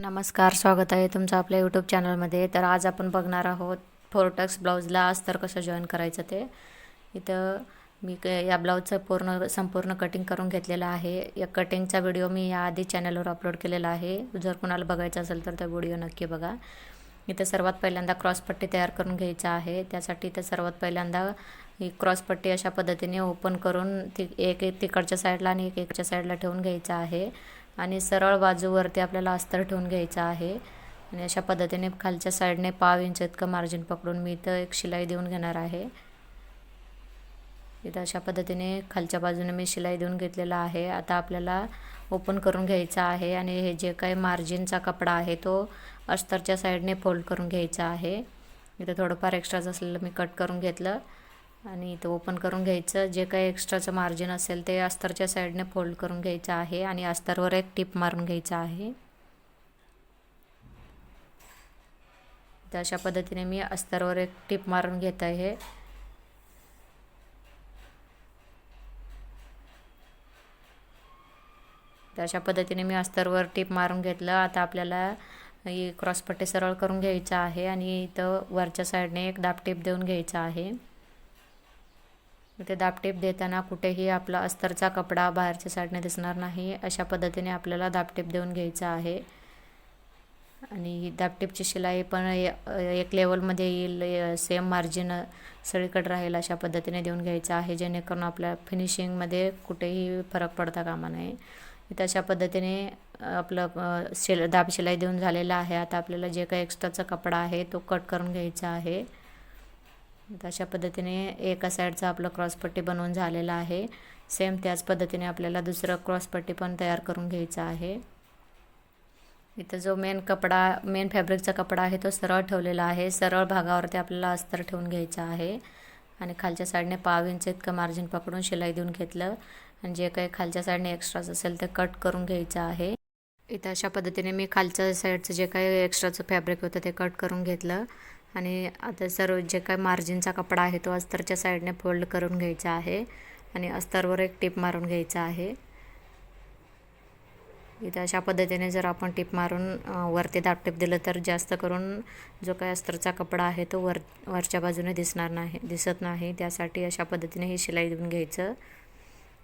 नमस्कार स्वागत आहे तुमचं आपल्या यूट्यूब चॅनलमध्ये तर आज आपण बघणार आहोत फोरटक्स ब्लाऊजला अस्तर कसं जॉईन करायचं ते. इथं मी क या ब्लाऊजचं पूर्ण संपूर्ण कटिंग करून घेतलेलं आहे. या कटिंगचा व्हिडिओ मी याआधी चॅनलवर अपलोड केलेला आहे. जर कोणाला बघायचा असेल तर त्या व्हिडिओ नक्की बघा. इथं सर्वात पहिल्यांदा क्रॉसपट्टी तयार करून घ्यायचा आहे. त्यासाठी इथं सर्वात पहिल्यांदा ही क्रॉसपट्टी अशा पद्धतीने ओपन करून ती एक एक तिकडच्या साईडला आणि एक एकच्या साईडला ठेवून घ्यायचं आहे. आणि सरळ बाजूवरती आपल्याला अस्तर ठेवून घ्यायचं आहे. आणि अशा पद्धतीने खालच्या साईडने पाव इंच इतकं मार्जिन पकडून मी इथं एक शिलाई देऊन घेणार आहे. इथं अशा पद्धतीने खालच्या बाजूने मी शिलाई देऊन घेतलेला आहे. आता आपल्याला ओपन करून घ्यायचा आहे आणि हे जे काही मार्जिनचा कपडा आहे तो अस्तरच्या साईडने फोल्ड करून घ्यायचा आहे. इथं थोडंफार एक्स्ट्राच असलेलं मी कट करून घेतलं. आणि इथं ओपन करून घ्यायचं. जे काही एक्स्ट्राचं मार्जिन असेल ते अस्तरच्या साईडने फोल्ड करून घ्यायचं आहे आणि अस्तरवर एक टिप मारून घ्यायचं आहे. तर अशा पद्धतीने मी अस्तरवर एक टिप मारून घेत आहे. तर अशा पद्धतीने मी अस्तरवर टिप मारून घेतलं. आता आपल्याला ही क्रॉसपट्टी सरळ करून घ्यायचं आहे आणि इथं वरच्या साईडने एक दाब टिप देऊन घ्यायचा आहे. इथे दाबटेप देताना कुठेही आपला अस्तरचा कपडा बाहेरच्या साईडने दिसणार नाही अशा पद्धतीने आपल्याला दाबटेप देऊन घ्यायचा आहे. आणि दाबटेपची शिलाई पण एक लेवलमध्ये येईल सेम मार्जिन सगळीकडे राहील अशा पद्धतीने देऊन घ्यायचं आहे जेणेकरून आपल्या फिनिशिंगमध्ये कुठेही फरक पडता कामा नये. इथं अशा पद्धतीने आपलं शिल दाब शिलाई देऊन झालेलं आहे. आता आपल्याला जे काही एक्स्ट्राचा कपडा आहे तो कट करून घ्यायचा आहे. अशा पद्धतीने एका साईडचा आपलं क्रॉसपट्टी बनवून झालेला आहे. सेम त्याच पद्धतीने आपल्याला दुसरं क्रॉसपट्टी पण तयार करून घ्यायचा आहे. इथं जो मेन कपडा मेन फॅब्रिकचा कपडा आहे तो सरळ ठेवलेला आहे. सरळ भागावरती आपल्याला अस्तर ठेवून घ्यायचा आहे. आणि खालच्या साईडने पाव इंच इतकं मार्जिन पकडून शिलाई देऊन घेतलं. आणि जे काही खालच्या साईडने एक्स्ट्राच असेल ते कट करून घ्यायचं आहे. इथं अशा पद्धतीने मी खालच्या साईडचं जे काही एक्स्ट्राचं फॅब्रिक होतं ते कट करून घेतलं. आणि आता सर्व जे काय मार्जिनचा कपडा आहे तो अस्तरच्या साईडने फोल्ड करून घ्यायचा आहे. आणि अस्तरवर एक टिप मारून घ्यायचा आहे. इथं अशा पद्धतीने जर आपण टिप मारून वरती दाबटिप दिलं तर जास्त करून जो काय अस्तरचा कपडा आहे तो वर वरच्या बाजूने दिसणार नाही दिसत नाही. त्यासाठी अशा पद्धतीने ही शिलाई देऊन घ्यायचं.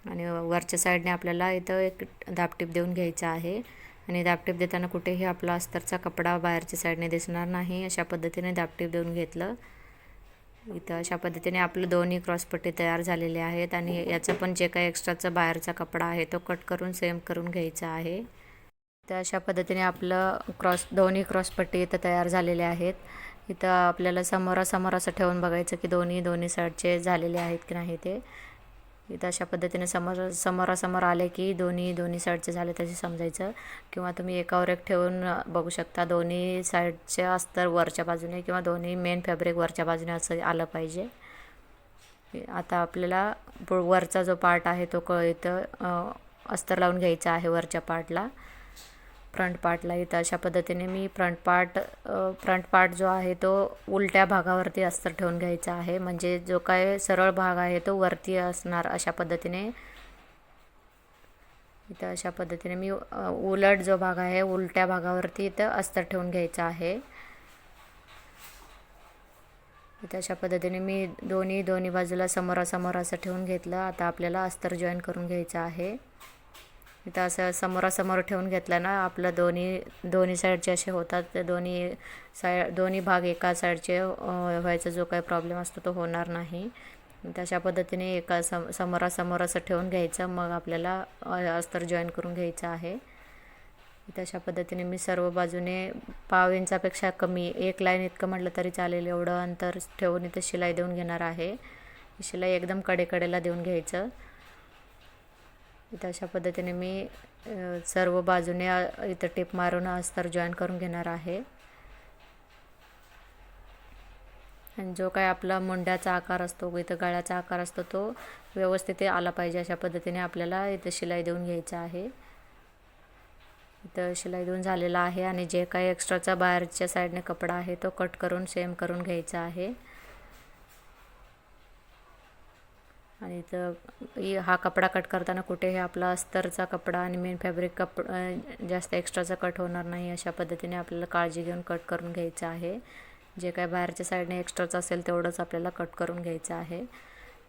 आणि वरच्या साईडने आपल्याला इथं एक दाबटीप देऊन घ्यायचं आहे. आणि दाबटीप देताना कुठेही आपला अस्तरचा कपडा बाहेरच्या साईडने दिसणार नाही अशा पद्धतीने दाबटीप देऊन घेतलं. इथं अशा पद्धतीने आपलं दोन्ही क्रॉसपट्टी तयार झालेले आहेत आणि याचं पण जे काही एक्स्ट्राचा बाहेरचा कपडा आहे तो कट करून सेम करून घ्यायचा आहे. तर अशा पद्धतीने आपलं क्रॉस दोन्ही क्रॉसपट्टी इथं तयार झालेले आहेत. इथं आपल्याला समोरासमोर असं ठेवून बघायचं की दोन्ही दोन्ही साईडचे झालेले आहेत की नाही ते. इथं अशा पद्धतीने समोर समोरासमोर आले की दोन्ही दोन्ही साईडचे झाले तसे समजायचं. किंवा तुम्ही एकावर एक ठेवून बघू शकता दोन्ही साईडचे अस्तर वरच्या बाजूने किंवा दोन्ही मेन फॅब्रिक वरच्या बाजूने असं आलं पाहिजे. आता आपल्याला वरचा जो पार्ट आहे तो क इथं अस्तर लावून घ्यायचा आहे वरच्या पार्टला फ्रंट पार्टला येतं. अशा पद्धतीने मी फ्रंट पार्ट फ्रंट पार्ट जो आहे तो उलट्या भागावरती अस्तर ठेवून घ्यायचा आहे. म्हणजे जो काय सरळ भाग आहे तो वरती असणार अशा पद्धतीने. इथं अशा पद्धतीने मी उलट जो भाग आहे उलट्या भागावरती इथं अस्तर ठेवून घ्यायचा आहे. इथं अशा पद्धतीने मी दोन्ही दोन्ही बाजूला समोरासमोर असं ठेवून घेतलं. आता आपल्याला अस्तर जॉईन करून घ्यायचं आहे. इथं असं समोरासमोर ठेवून घेतलं ना आपलं दोन्ही दोन्ही साईडचे असे होतात. ते दोन्ही साय दोन्ही भाग एका साईडचे व्हायचा जो काही प्रॉब्लेम असतो तो होणार नाही. तशा पद्धतीने एका सम समोरासमोर असं ठेवून घ्यायचं. मग आपल्याला अस्तर जॉईन करून घ्यायचं आहे. तशा पद्धतीने मी सर्व बाजूने पाव इंचापेक्षा कमी एक लाईन इतकं म्हटलं तरी चालेल. एवढं अंतर ठेवून इथं शिलाई देऊन घेणार आहे. शिलाई एकदम कडेकडेला देऊन घ्यायचं. इथं अशा पद्धतीने मी सर्व बाजूने इथं टेप मारून अस्तर जॉईन करून घेणार आहे. आणि जो काय आपला मुंड्याचा आकार असतो इथं गळ्याचा आकार असतो तो व्यवस्थित आला पाहिजे अशा पद्धतीने आपल्याला इथं शिलाई देऊन घ्यायचं आहे. इथं शिलाई देऊन झालेला आहे आणि जे काही एक्स्ट्राचा बाहेरच्या साईडने कपडा आहे तो कट करून सेम करून घ्यायचा आहे. आणि इथं हा कपडा कट करताना कुठे हे आपला अस्तरचा कपडा आणि मेन फॅब्रिक कप जास्त एक्स्ट्राचा कट होणार नाही अशा पद्धतीने आपल्याला काळजी घेऊन कट करून घ्यायचं आहे. जे काय बाहेरच्या साईडने एक्स्ट्राचं असेल तेवढंच आपल्याला कट करून घ्यायचं आहे.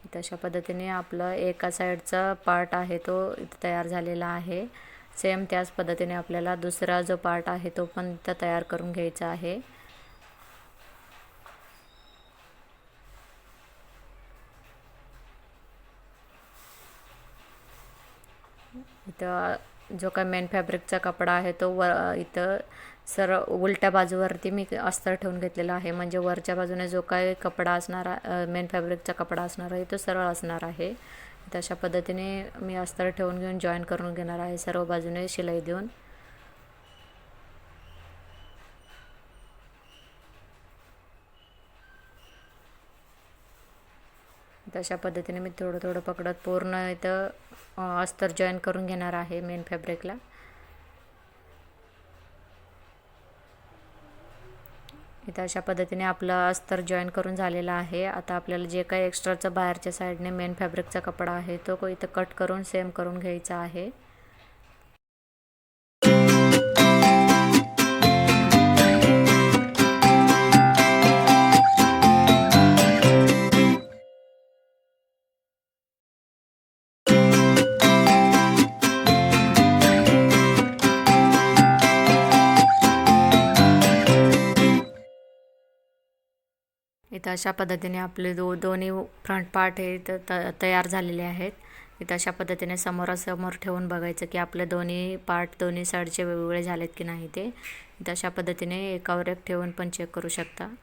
इथं अशा पद्धतीने आपलं एका साईडचा पार्ट आहे तो इथं तयार झालेला आहे. सेम त्याच पद्धतीने आपल्याला दुसरा जो पार्ट आहे तो पण इथं तयार करून घ्यायचा आहे. इथं जो काय मेन फॅब्रिकचा कपडा आहे तो वर इथं सर उलट्या बाजूवरती मी अस्तर ठेवून घेतलेला आहे. म्हणजे वरच्या बाजूने जो काय कपडा असणार मेन फॅब्रिकचा कपडा असणार आहे तो सरळ असणार आहे. तशा पद्धतीने मी अस्तर ठेवून घेऊन जॉईन करून घेणार आहे. सर्व बाजूने शिलाई देऊन. तशा पद्धतीने मी थोडं थोडं पकडत पूर्ण इथं अस्तर जॉईन करून घेणार आहे मेन फॅब्रिकला इथं अशा पद्धतीने आपलं अस्तर जॉईन करून झालेलं आहे. आता आपल्याला जे काही एक्स्ट्राचं बाहेरच्या साईडने मेन फॅब्रिकचा कपडा आहे तो को- इथं कट करून सेम करून घ्यायचा आहे. इथं अशा पद्धतीने आपले दो दोन्ही फ्रंट पार्ट हे इथं त तयार झालेले आहेत. इथं अशा पद्धतीने समोरासमोर ठेवून बघायचं की आपले दोन्ही पार्ट दोन्ही साईडचे वेगवेगळे झालेत की नाही ते. इथं अशा पद्धतीने एकावर एक ठेवून पण चेक करू शकता.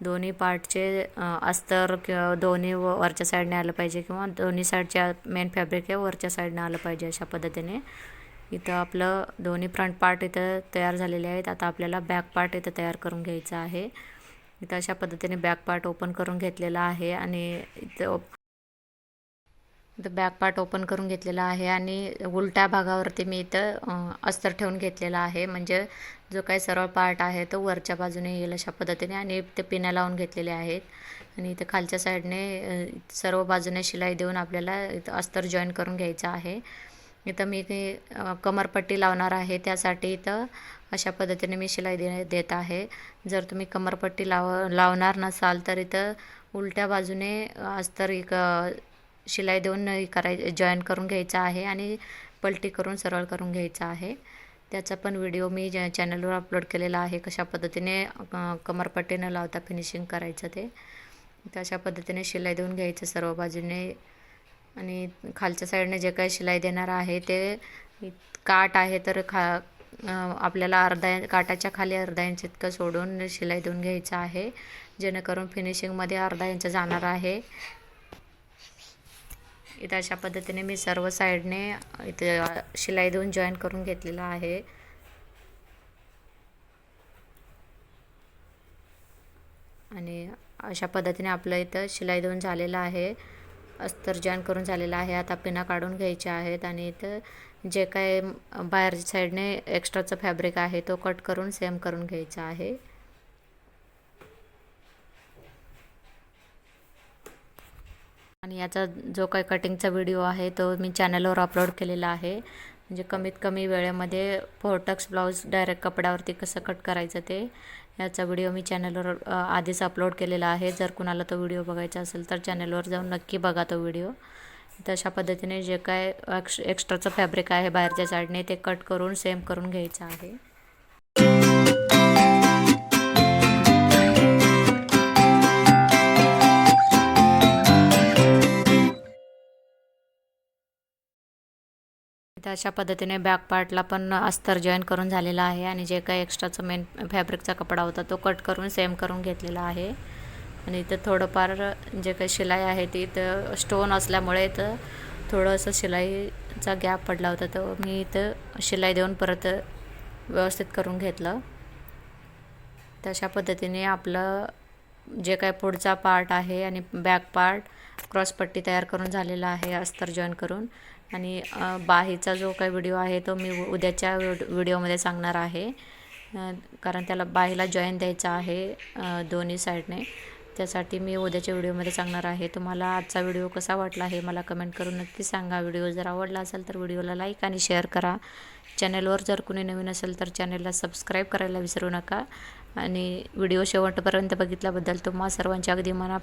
दोन्ही पार्टचे अस्तर किंवा दोन्ही व- वरच्या साईडने आलं पाहिजे किंवा दोन्ही साईडच्या मेन फॅब्रिक हे वरच्या साईडने आलं पाहिजे अशा पद्धतीने. इथं आपलं दोन्ही फ्रंट पार्ट इथं तयार झालेले आहेत. आता आपल्याला बॅक पार्ट इथं तयार करून घ्यायचं आहे. इथं अशा पद्धतीने बॅक पार्ट ओपन करून घेतलेला आहे आणि इथं इथं बॅक पार्ट ओपन करून घेतलेला आहे आणि उलट्या भागावरती मी इथं अस्तर ठेवून घेतलेला आहे. म्हणजे जो काही सरळ पार्ट आहे तो वरच्या बाजूने येईल अशा पद्धतीने आणि ते पिण्या लावून घेतलेले आहेत. आणि इथं खालच्या साईडने सर्व बाजूने शिलाई देऊन आपल्याला इथं अस्तर जॉईन करून घ्यायचं आहे. इथं मी कमरपट्टी लावणार आहे. त्यासाठी इथं अशा पद्धतीने मी शिलाई दे देत आहे. जर तुम्ही कमरपट्टी लाव लावणार नसाल तर इथं उलट्या बाजूने अस्तर एक शिलाई देऊन कराय जॉईन करून घ्यायचं आहे आणि पलटी करून सरळ करून घ्यायचं आहे. त्याचा पण व्हिडिओ मी ज चॅनलवर अपलोड केलेला आहे कशा पद्धतीने कमरपट्टी न लावता फिनिशिंग करायचं ते. तशा अशा पद्धतीने शिलाई देऊन घ्यायचं सर्व बाजूने. आणि खालच्या साईडने जे काही शिलाई देणार आहे ते काट आहे तर खा आपल्याला अर्धा काटाच्या खाली अर्धा इंच इतकं सोडून शिलाई देऊन घ्यायचं आहे. जेणेकरून फिनिशिंगमध्ये अर्धा इंच जाणार आहे. इथं अशा पद्धतीने मी सर्व साईडने इथे शिलाई देऊन जॉईन करून घेतलेलं आहे. आणि अशा पद्धतीने आपलं इथं शिलाई देऊन झालेलं आहे. अस्तर जॉईन करून झालेलं आहे. आता पिना काढून घ्यायचे आहेत आणि इथं जे काय बाहेरच्या साईडने एक्स्ट्राचं फॅब्रिक आहे तो कट करून सेम करून घ्यायचा आहे. आणि याचा जो काही कटिंगचा व्हिडिओ आहे तो मी चॅनलवर अपलोड केलेला आहे. म्हणजे कमीत कमी वेळेमध्ये फोर्टक्स ब्लाऊज डायरेक्ट कपड्यावरती कसं कट करायचं ते याचा व्हिडिओ मी चॅनलवर आधीच अपलोड केलेला आहे. जर कुणाला तो व्हिडिओ बघायचा असेल तर चॅनलवर जाऊन नक्की बघा तो व्हिडिओ. तशा पद्धतीने जे काय एक्स एक्स्ट्राचं फॅब्रिक आहे बाहेरच्या साईडने ते कट करून सेम करून घ्यायचं आहे. तर अशा पद्धतीने बॅक पार्टला पण अस्तर जॉईन करून झालेला आहे आणि जे काही एक्स्ट्राचं मेन फॅब्रिकचा कपडा होता तो कट करून सेम करून घेतलेला आहे. आणि इथं थोडंफार जे काही शिलाई आहे ती इथं स्टोन असल्यामुळे इथं थोडंसं शिलाईचा गॅप पडला होता. तर मी इथं शिलाई देऊन परत व्यवस्थित करून घेतलं. तशा पद्धतीने आपलं जे काय पुढचा पार्ट आहे आणि बॅक पार्ट क्रॉसपट्टी तयार करून झालेला आहे अस्तर जॉईन करून. आणि बाहीचा जो काही व्हिडिओ आहे तो मी उ- उद्याच्या व्हिडिओमध्ये सांगणार आहे. कारण त्याला बाहीला जॉईन द्यायचा आहे दोन्ही साईडने त्यासाठी मी उद्याच्या व्हिडिओमध्ये सांगणार आहे. तुम्हाला आजचा व्हिडिओ कसा वाटला आहे मला कमेंट करून नक्की सांगा. व्हिडिओ जर आवडला असेल तर व्हिडिओला लाईक आणि शेअर करा. चॅनलवर जर कुणी नवीन असेल तर चॅनलला सबस्क्राईब करायला विसरू नका. आणि व्हिडिओ शेवटपर्यंत बघितल्याबद्दल तुम्हा सर्वांच्या अगदी मना